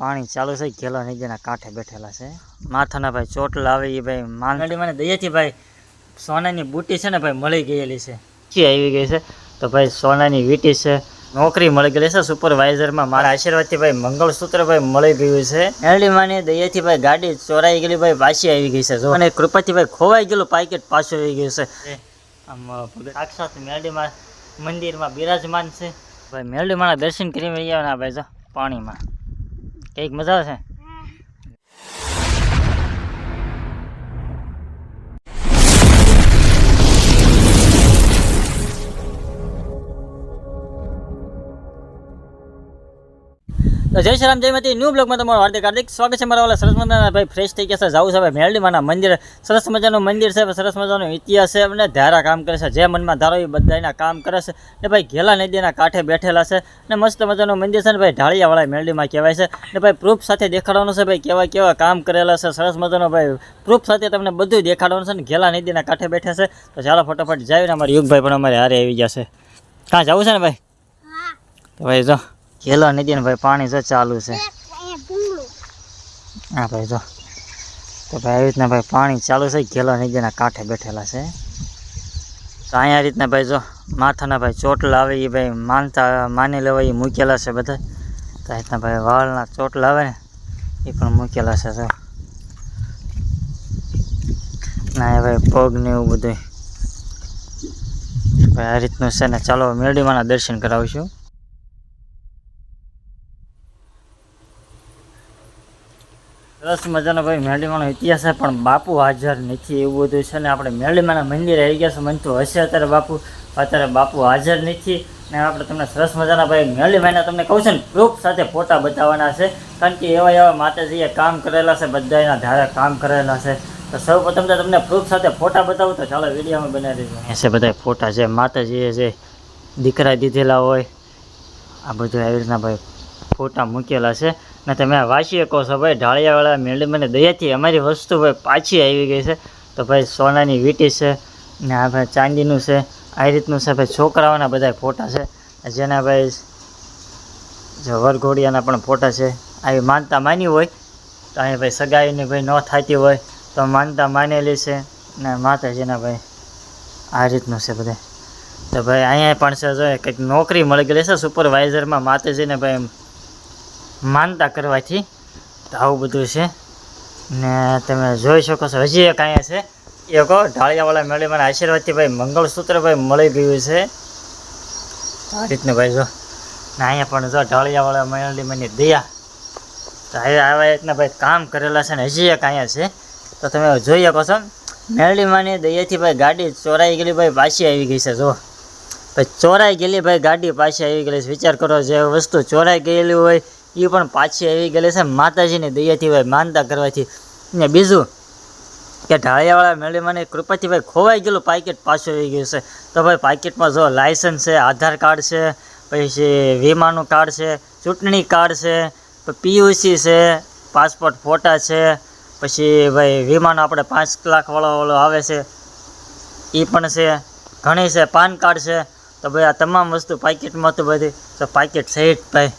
પાણી ચાલુ છે, ઘેલા નદીના કાંઠે બેઠેલા છે. માથાના ભાઈ ચોટલા આવે એ ભાઈ માંગડી મને દયાથી ભાઈ સોનાની બુટી છે ને ભાઈ મળી ગયેલી છે. કી આવી ગઈ છે? તો ભાઈ સોનાની વીટી છે, નોકરી મળી ગયેલી છે સુપરવાઇઝરમાં મારા આશીર્વાદથી ભાઈ મંગળસૂત્ર ભાઈ મળી ગયું છે. મેરડી માની દયાથી ભાઈ ગાડી ચોરાઈ ગયેલી, ભાઈ પાછી આવી ગઈ છે, જો. અને કૃપાથી ભાઈ ખોવાઈ ગયેલું પાકેટ પાછું આવી ગયું છે. આમ સાક્ષાત મેલડીમાં મંદિરમાં બિરાજમાન છે. ભાઈ મેલડીમાં દર્શન કરી રહ્યા ભાઈ, જો, પાણીમાં. કંઈક મજા આવે તો જય શ્રી રામ જય માતી ન્યૂ બ્લોગમાં તમારું હાર્દિક હાર્દિક સ્વાગત છે. મારા વાલા સરસ મજાના ભાઈ ફ્રેશ થઈ ગયા છે. જવું છે ભાઈ મેરડીમાના મંદિર. સરસ મજાનું મંદિર છે સરસ મજાનો ઇતિહાસ છે અને ધારા કામ કરે છે. જે મનમાં ધારો એ બધાના કામ કરે છે. ને ભાઈ ઘેલા નદીના કાંઠે બેઠેલા છે ને મસ્ત મજાનું મંદિર છે ને ભાઈ ઢાળિયાવાળા મેરડીમાં કહેવાય છે. ને ભાઈ પ્રૂફ સાથે દેખાડવાનું છે ભાઈ કેવા કેવા કામ કરેલા છે. સરસ મજાનો ભાઈ પ્રૂફ સાથે તમને બધું દેખાડવાનું છે ને ઘેલા નદીના કાંઠે બેઠા છે. તો ચાલો ફટાફટ જાય ને અમારે યુગભાઈ પણ અમારે હારે આવી ગયા છે. કાં જવું છે ને ભાઈ? ભાઈ જો. ઘેલા નદીને ભાઈ પાણી જો ચાલુ છે. હા ભાઈ જો. તો ભાઈ આવી રીતના ભાઈ પાણી ચાલુ છે. ઘેલા નદીના કાંઠે બેઠેલા છે. તો અહીંયા રીતના ભાઈ જો માથાના ભાઈ ચોટલા આવે એ ભાઈ માનતા માની લેવા એ મૂકેલા છે બધા. તો રીતના ભાઈ વાળના ચોટલા આવે ને એ પણ મૂકેલા છે જો. ના એ ભાઈ પગ ને એવું બધું ભાઈ આ રીતનું છે ને ચાલો મેરડીમાના દર્શન કરાવીશું. સરસ મજાનો ભાઈ મેળીમાનો ઇતિહાસ છે, પણ બાપુ હાજર નથી એવું બધું છે ને આપણે મેળીમાના મંદિરે આવી ગયા છે, મન તો હશે અત્યારે બાપુ. અત્યારે બાપુ હાજર નથી ને આપણે તમને સરસ મજાના ભાઈ મેરડીમાના તમને કહું છે ને પ્રૂફ સાથે ફોટા બતાવવાના છે, કારણ કે એવા એવા માતાજીએ કામ કરેલા છે બધા એના ધારે કામ કરેલા છે. તો સૌ પ્રથમ તો તમને પ્રૂફ સાથે ફોટા બતાવું તો ચાલો વિડીયોમાં બનાવી દઈશું છે બધા ફોટા છે, માતાજીએ જે દીકરા દીધેલા હોય, આ બધું આવી રીતના ભાઈ ફોટા મૂકેલા છે. ને તમે વાંચી શકો છો, ભાઈ, ઢાળિયાવાળા મેળવી મને દયાથી અમારી વસ્તુ ભાઈ પાછી આવી ગઈ છે. તો ભાઈ, સોનાની વીટી છે ને આ ભાઈ ચાંદીનું છે. આ રીતનું છે ભાઈ, છોકરાઓના બધા ફોટા છે. જેના ભાઈ જો વરઘોડિયાના પણ ફોટા છે. આવી માનતા માની હોય, તો અહીંયા ભાઈ સગાઈની ભાઈ ન થતી હોય, તો માનતા માનેલી છે. ને માતાજીના ભાઈ, આ રીતનું છે બધા. તો ભાઈ, અહીંયા પણ છે, જો કંઈક નોકરી મળી ગયેલી છે સુપરવાઇઝરમાં માતાજીને ભાઈ માનતા કરવાથી તો આવું બધું છે. ને તમે જોઈ શકો છો, હજી એક અહીંયા છે. એ કહો, ઢાળિયાવાળા મેળવી મને આશીર્વાદથી ભાઈ મંગળસૂત્ર ભાઈ મળી ગયું છે. આ રીતનું ભાઈ જો. ને અહીંયા પણ જો ઢાળિયાવાળા મેળવી મને દયા. તો આવા રીતના ભાઈ કામ કરેલા છે ને હજી એક અહીંયા છે. તો તમે જોઈ શકો છો મેરડીમાંની દયાથી ભાઈ ગાડી ચોરાઈ ગયેલી ભાઈ પાછી આવી ગઈ છે, જો. ભાઈ ચોરાઈ ગયેલી ભાઈ ગાડી પાછી આવી ગયેલી છે. વિચાર કરો, જે વસ્તુ ચોરાઈ ગયેલી હોય એ પણ પાછી આવી ગયેલી છે. માતાજીની દયાથી ભાઈ માનતા કરવાથી. ને બીજું કે ઢાળિયાવાળા મેળવીમાંની કૃપાથી ભાઈ ખોવાઈ ગયેલું પાકેટ પાછું આવી ગયું છે. તો ભાઈ પાકેટમાં જો લાયસન્સ છે, આધાર કાર્ડ છે, પછી વીમાનું કાર્ડ છે, ચૂંટણી કાર્ડ છે પીયુસી છે, પાસપોર્ટ ફોટા છે, પછી ભાઈ વીમાનો આપણે પાંચ લાખવાળો વાળો આવે છે એ પણ છે. ઘણી છે, પાન કાર્ડ છે. તો ભાઈ આ તમામ વસ્તુ પાકેટમાં હતું બધી. તો પાકેટ સહિત ભાઈ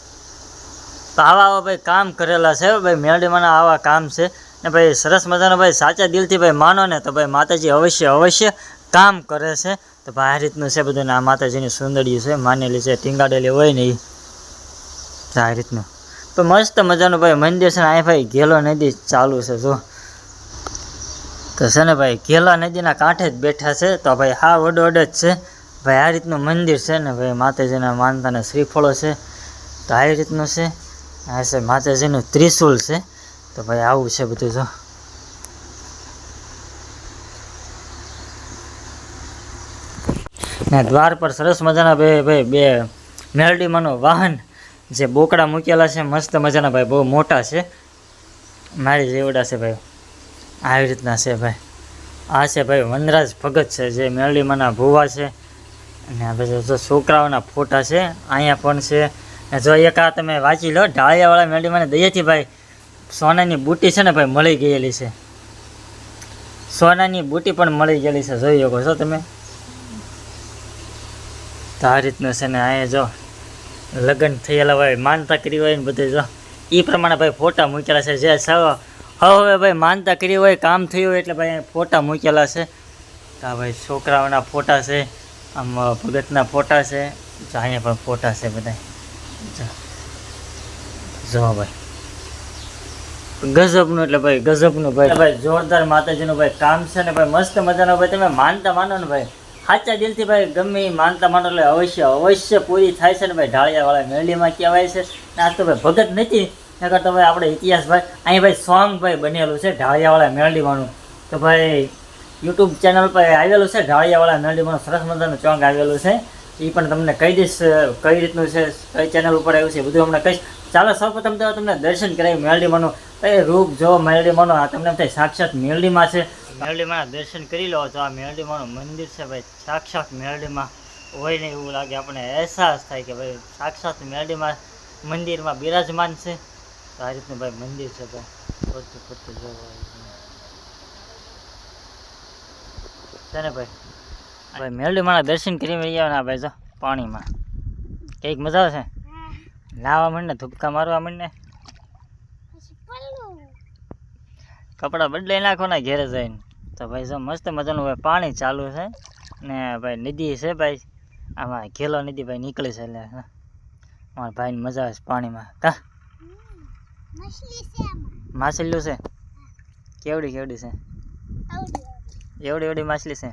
તો આવા આવા ભાઈ કામ કરેલા છે ભાઈ મેરડીમાંના આવા કામ છે. ને ભાઈ સરસ મજાનો ભાઈ, સાચા દિલથી ભાઈ માનો ને તો ભાઈ માતાજી અવશ્ય અવશ્ય કામ કરે છે. તો ભાઈ આ રીતનું છે બધું ને આ માતાજીની સુંદરી છે, માનેલી છે, ટીંગાડેલી હોય ને એ આ રીતનું. તો મસ્ત મજાનું ભાઈ મંદિર છે ને, અહીં ભાઈ ઘેલો નદી ચાલુ છે, જો. તો છે ને ભાઈ, ઘેલા નદીના કાંઠે જ બેઠા છે. તો ભાઈ હા વડોડ જ છે. ભાઈ આ રીતનું મંદિર છે ને, ભાઈ માતાજીના માનતાના શ્રીફળો છે. તો આ રીતનું છે. આ છે માતાજીનું ત્રિશુલ છે. તો ભાઈ આવું છે બધું જો. ને દ્વાર પર સરસ મજાના બે ભાઈ બે મેરડીમાંનો વાહન જે બોકડા મૂકેલા છે, મસ્ત મજાના ભાઈ, બહુ મોટા છે. મારી જેવડા છે ભાઈ. આવી રીતના છે ભાઈ. આ છે ભાઈ વનરાજ ભગત છે, જે મેરડીમાંના ભુવા છે. અને આ બધા છોકરાઓના ફોટા છે. અહીંયા પણ છે. જો એક આ તમે વાંચી લો, ઢાળિયાવાળા મેળી મને દઈએથી ભાઈ. સોનાની બુટી છે ને ભાઈ, મળી ગયેલી છે. સોનાની બુટી પણ મળી ગયેલી છે, જોઈ શકો છો તમે. તો આ રીતનું છે ને અહીંયા જો, લગ્ન થયેલા હોય, માનતા કરી હોય ને બધે જો. એ પ્રમાણે ભાઈ ફોટા મૂકેલા છે, જે હવે ભાઈ માનતા કરી હોય, કામ થયું હોય એટલે ભાઈ ફોટા મૂકેલા છે. આ ભાઈ છોકરાઓના ફોટા છે, આમ ભગતના ફોટા છે અહીંયા પણ ફોટા છે બધા જો ભાઈ ગજબનું એટલે ભાઈ, ગજબનું ભાઈ. ભાઈ, જોરદાર માતાજીનું ભાઈ, કામ છે ને ભાઈ, મસ્ત મજાનો ભાઈ, તમે માનતા માનો ને ભાઈ. સાચા દિલથી ભાઈ, ગમે માનતા માનો એટલે અવશ્ય અવશ્ય પૂરી થાય છે ને ભાઈ, ઢાળિયાવાળા મેળીમાં કહેવાય છે. ને આ તો ભાઈ ભગત નથી. નકર તો ભાઈ આપણે ઇતિહાસ ભાઈ, અહીં ભાઈ સોંગ ભાઈ બનેલું છે, ઢાળિયાવાળા મેળીમાંનું. તો ભાઈ યુટ્યુબ ચેનલ પર આવેલું છે, ઢાળિયાવાળા મેળીમાંનું, સરસ મજાનું સોંગ આવેલું છે. એ પણ તમને કહી દઈશ કઈ રીતનું છે, કઈ ચેનલ ઉપર આવ્યું છે બધું હમણાં કહીશ. ચાલો સૌપ્રથમ તો તમને દર્શન કરાવી મેળડીમાંનું એ રૂપ જો મેલડીમાંનું, આ તમને થાય સાક્ષાત મેલડીમાં છે. મેલડીમાં દર્શન કરી લો તો આ મેલડીમાંનું મંદિર છે ભાઈ, સાક્ષાત મેલડીમાં હોય ને એવું લાગે આપણે અહેસાસ થાય કે ભાઈ, સાક્ષાત મેલડીમાં મંદિરમાં બિરાજમાન છે. તો આ રીતનું ભાઈ મંદિર છે ભાઈ. ફરતું ફરતું જોવા છે ને ભાઈ મેળવી મારા દર્શન કરી રહ્યા ને ભાઈ જો પાણીમાં. કંઈક મજા આવે છે લાવવા ધુપકા મારવા માંડ કપડા બદલાઈ નાખો ને ઘેરે જઈને. તો ભાઈ જો મસ્ત મજાનું ભાઈ પાણી ચાલુ છે. ને ભાઈ નદી છે ભાઈ. આમાં ઘેલો નદી ભાઈ નીકળી છે એટલે મારા ભાઈને મજા આવે છે પાણીમાં. કા? માછલીઓ છે? કેવડી કેવડી છે? એવડી એવડી માછલી છે?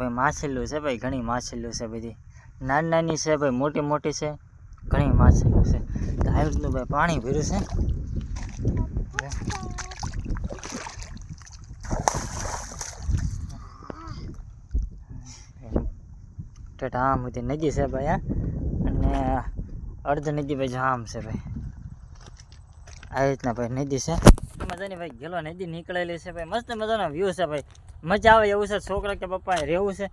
ભાઈ માછલીઓ છે ભાઈ, ઘણી માછલીઓ છે બધી. નાની નાની છે ભાઈ મોટી મોટી છે, ઘણી માછલીઓ છે. તો રીતનું ભાઈ પાણી ભર્યું છે. આમ બધી નદી છે ભાઈ અને અર્ધ નદી ભાઈ જામ છે ભાઈ. આવી રીતના ભાઈ નદી છે. મજાની ભાઈ, ગેલો નદી નીકળેલી છે ભાઈ. મસ્ત મજાનો વ્યૂ છે ભાઈ. મજા આવે એવું છે? છોકરા કે પપ્પાએ રહેવું છે?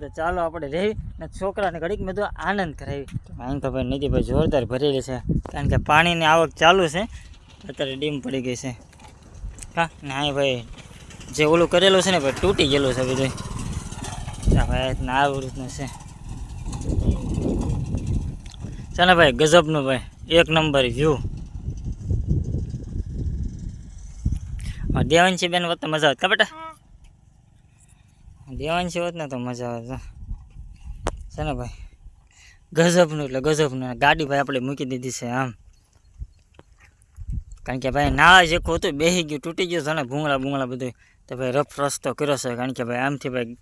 તો ચાલો આપણે રહેવી ને છોકરાને ઘડીક મેં આનંદ કરાવી. અહીં તો ભાઈ નદી ભાઈ જોરદાર ભરેલી છે. કારણ કે પાણીની આવક ચાલુ છે. અત્યારે ડીમ પડી ગઈ છે. હા, ને અહીં ભાઈ જે ઓલું કરેલું છે ને ભાઈ તૂટી ગયેલું છે બધું ભાઈ આવું રીતનું છે. ચાલો ભાઈ, ગજબનું ભાઈ. એક નંબર વ્યૂ દેવાંશી બેન હોત મજા આવે. કા બેટા દેવાંશી હોત ને તો મજા આવે. છે ને ભાઈ? ગજબનું એટલે ગજબનું. ગાડી ભાઈ આપણે મૂકી દીધી છે આમ. કારણ કે ભાઈ નાળા જે હતું બેસી ગયું, તૂટી ગયું છે ને ભૂંગળા ભૂંગળા બધું તો ભાઈ રફ રસ્તો કર્યો છે. કારણ કે ભાઈ આમથી ભાઈ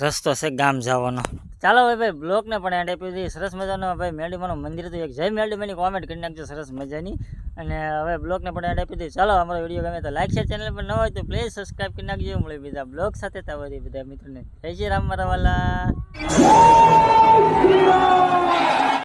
રસ્તો છે ગામ જવાનો. ચાલો ભાઈ ભાઈ, બ્લોકને પણ એડ આપી દીધી સરસ મજાનો ભાઈ મેરડીમાનું મંદિર હતું. એક જય મેરડીમાની કોમેન્ટ કરી નાખજો સરસ મજાની. અને હવે બ્લોગને પણ એડ આપી દીધી ચાલો, અમારો વીડિયો ગમે તો લાઈક છે ચેનલ પર ન હોય તો પ્લીઝ સબસ્ક્રાઈબ કરી નાખજો. મળે બીજા બ્લોગ સાથે. ત્યાં બધા મિત્રોને. જય શ્રી રામ મારા